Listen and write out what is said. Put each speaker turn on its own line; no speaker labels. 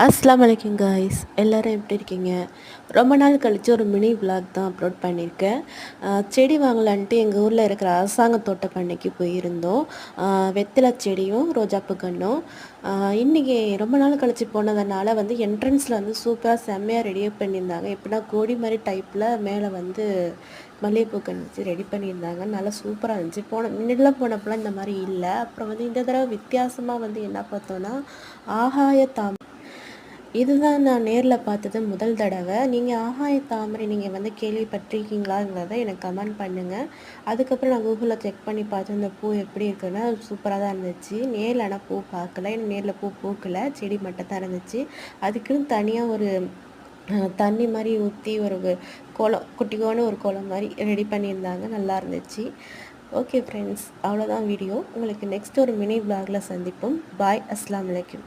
அஸ்லாம் வலைக்கம் காய்ஸ் எல்லோரும் எப்படி இருக்கீங்க? ரொம்ப நாள் கழித்து ஒரு மினி விளாக் தான் அப்லோட் பண்ணியிருக்கேன். செடி வாங்கலான்ட்டு எங்கள் ஊரில் இருக்கிற அரசாங்க தோட்ட பண்ணைக்கு போயிருந்தோம். வெத்தலை செடியும் ரோஜாப்பு கண்ணும் இன்றைக்கி ரொம்ப நாள் கழித்து போனதுனால வந்து என்ட்ரன்ஸில் வந்து சூப்பராக செம்மையாக ரெடியாக பண்ணியிருந்தாங்க. எப்படின்னா கோடி மாதிரி டைப்பில் மேலே வந்து மல்லிகைப்பூ கண் வச்சு ரெடி பண்ணியிருந்தாங்க. நல்லா சூப்பராக இருந்துச்சு. போன முன்னாடிலாம் போனப்போலாம் இந்த மாதிரி இல்லை. அப்புறம் வந்து இந்த தடவை வித்தியாசமாக வந்து என்ன பார்த்தோன்னா ஆகாய தாம் இதுதான் நான் நேரில் பார்த்தது முதல் தடவை. நீங்கள் ஆகாய தாமரை நீங்கள் வந்து கேள்விப்பட்டிருக்கீங்களாங்கிறத எனக்கு கமெண்ட் பண்ணுங்கள் அதுக்கப்புறம் நான் கூகுளில் செக் பண்ணி பார்த்து இந்த பூ எப்படி இருக்குன்னா. சூப்பராக தான் இருந்துச்சு. நேரில் ஆனால் பூ பார்க்கல. நேரில் பூ பூக்கலை. செடி மட்டும் தான் இருந்துச்சு. அதுக்குன்னு தனியாக ஒரு தண்ணி மாதிரி ஊற்றி ஒரு குளம் குட்டிக்கோன்னு ஒரு குளம் மாதிரி ரெடி பண்ணியிருந்தாங்க. நல்லா இருந்துச்சு. ஓகே ஃப்ரெண்ட்ஸ் அவ்வளோதான் வீடியோ உங்களுக்கு நெக்ஸ்ட் ஒரு மினி பிளாகில் சந்திப்போம். பாய் அஸ்லாம் வலைக்கம்